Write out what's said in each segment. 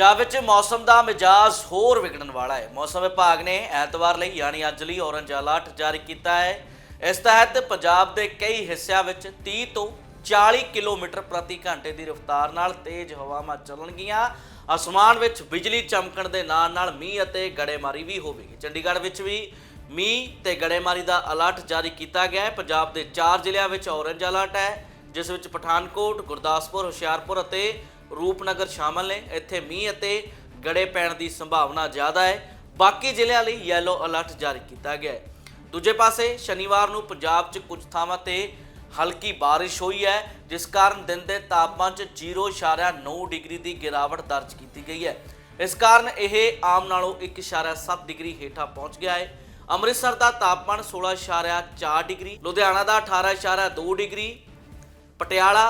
ਪੰਜਾਬ ਵਿੱਚ ਮੌਸਮ ਦਾ ਮਿਜਾਜ਼ ਹੋਰ ਵਿਗੜਨ ਵਾਲਾ ਹੈ। ਮੌਸਮ ਵਿਭਾਗ ਨੇ ਐਤਵਾਰ ਲਈ ਯਾਨੀ ਅੱਜ ਲਈ ਔਰੰਜ ਅਲਰਟ ਜਾਰੀ ਕੀਤਾ ਹੈ। ਇਸ ਤਹਿਤ ਪੰਜਾਬ ਦੇ ਕਈ ਹਿੱਸਿਆਂ ਵਿੱਚ 30 ਤੋਂ 40 ਕਿਲੋਮੀਟਰ ਪ੍ਰਤੀ ਘੰਟੇ ਦੀ ਰਫ਼ਤਾਰ ਨਾਲ ਤੇਜ਼ ਹਵਾਵਾਂ ਚੱਲਣਗੀਆਂ। ਅਸਮਾਨ ਵਿੱਚ ਬਿਜਲੀ ਚਮਕਣ ਦੇ ਨਾਲ ਨਾਲ ਮੀਂਹ ਅਤੇ ਗੜੇਮਾਰੀ ਵੀ ਹੋਵੇਗੀ। ਚੰਡੀਗੜ੍ਹ ਵਿੱਚ ਵੀ ਮੀਂਹ ਤੇ ਗੜੇਮਾਰੀ ਦਾ ਅਲਰਟ ਜਾਰੀ ਕੀਤਾ ਗਿਆ ਹੈ। ਪੰਜਾਬ ਦੇ 4 ਜ਼ਿਲ੍ਹਿਆਂ ਵਿੱਚ ਔਰੰਜ ਅਲਰਟ ਹੈ, ਜਿਸ ਵਿੱਚ ਪਠਾਨਕੋਟ, ਗੁਰਦਾਸਪੁਰ, ਹੁਸ਼ਿਆਰਪੁਰ ਅਤੇ ਰੂਪਨਗਰ ਸ਼ਾਮਲ ਨੇ। ਇੱਥੇ ਮੀਂਹ ਅਤੇ ਗੜੇ ਪੈਣ ਦੀ ਸੰਭਾਵਨਾ ਜ਼ਿਆਦਾ ਹੈ। ਬਾਕੀ ਜ਼ਿਲ੍ਹਿਆਂ ਲਈ ਯੈਲੋ ਅਲਰਟ ਜਾਰੀ ਕੀਤਾ ਗਿਆ ਹੈ। ਦੂਜੇ ਪਾਸੇ ਸ਼ਨੀਵਾਰ ਨੂੰ ਪੰਜਾਬ 'ਚ ਕੁਝ ਥਾਵਾਂ ਤੇ ਹਲਕੀ ਬਾਰਿਸ਼ ਹੋਈ ਹੈ, ਜਿਸ ਕਾਰਨ ਦਿਨ ਦੇ ਤਾਪਮਾਨ 'ਚ 0.9 ਡਿਗਰੀ ਦੀ ਗਿਰਾਵਟ ਦਰਜ ਕੀਤੀ ਗਈ ਹੈ। ਇਸ ਕਾਰਨ ਇਹ ਆਮ ਨਾਲੋਂ 1.7 ਡਿਗਰੀ ਹੇਠਾਂ ਪਹੁੰਚ ਗਿਆ ਹੈ। ਅੰਮ੍ਰਿਤਸਰ ਦਾ ਤਾਪਮਾਨ 16.4 ਡਿਗਰੀ, ਲੁਧਿਆਣਾ ਦਾ 18.2 ਡਿਗਰੀ, ਪਟਿਆਲਾ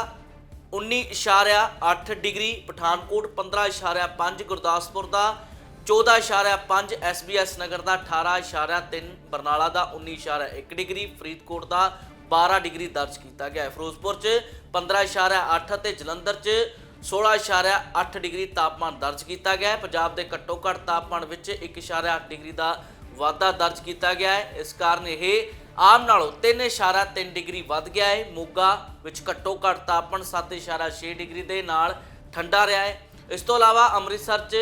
19.8 ਡਿਗਰੀ, ਪਠਾਨਕੋਟ 15.5 ਗੁਰਦਾਸਪੁਰ ਦਾ 14.5 SBS ਨਗਰ ਦਾ 18.3 ਬਰਨਾਲਾ ਦਾ 19.1 ਡਿਗਰੀ, ਫਰੀਦਕੋਟ ਦਾ 12 ਡਿਗਰੀ ਦਰਜ ਕੀਤਾ ਗਿਆ ਹੈ। ਫਿਰੋਜ਼ਪੁਰ 'ਚ 15.8 ਅਤੇ ਜਲੰਧਰ 'ਚ 16.8 ਡਿਗਰੀ ਤਾਪਮਾਨ ਦਰਜ ਕੀਤਾ ਗਿਆ ਹੈ। ਪੰਜਾਬ ਦੇ ਘੱਟੋ ਘੱਟ ਤਾਪਮਾਨ ਵਿੱਚ 1.8 ਡਿਗਰੀ ਦਾ ਵਾਧਾ ਦਰਜ ਕੀਤਾ ਗਿਆ ਹੈ। ਇਸ ਕਾਰਨ ਇਹ ਆਮ ਨਾਲੋਂ 3.3 ਡਿਗਰੀ ਵੱਧ ਗਿਆ ਹੈ। ਮੋਗਾ ਵਿੱਚ ਘੱਟੋ ਘੱਟ ਤਾਪਮਾਨ 7.6 ਡਿਗਰੀ ਦੇ ਨਾਲ ਠੰਡਾ ਰਿਹਾ ਹੈ। ਇਸ ਤੋਂ ਇਲਾਵਾ ਅੰਮ੍ਰਿਤਸਰ 'ਚ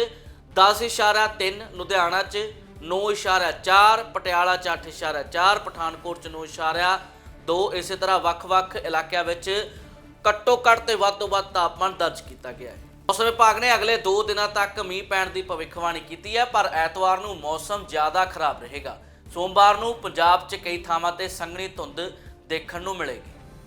10.3 ਲੁਧਿਆਣਾ 'ਚ 9.4 ਪਟਿਆਲਾ 'ਚ 8.4 ਪਠਾਨਕੋਟ 'ਚ 9.2 ਇਸੇ ਤਰ੍ਹਾਂ ਵੱਖ-ਵੱਖ ਇਲਾਕਿਆਂ ਵਿੱਚ ਘੱਟੋ ਘੱਟ ਤੇ ਵੱਧ ਤੋਂ ਵੱਧ ਤਾਪਮਾਨ ਦਰਜ ਕੀਤਾ ਗਿਆ ਹੈ। ਮੌਸਮ ਵਿਭਾਗ ਨੇ ਅਗਲੇ 2 ਦਿਨਾਂ ਤੱਕ ਮੀਂਹ ਪੈਣ ਦੀ ਭਵਿੱਖਬਾਣੀ ਕੀਤੀ ਹੈ, ਪਰ ਐਤਵਾਰ ਨੂੰ ਮੌਸਮ ਜ਼ਿਆਦਾ ਖਰਾਬ ਰਹੇਗਾ। ਸੋਮਵਾਰ ਨੂੰ ਪੰਜਾਬ 'ਚ ਕਈ ਥਾਵਾਂ ਤੇ ਸੰਘਣੀ ਧੁੰਦ ਦੇਖਣ ਨੂੰ ਮਿਲੇਗੀ।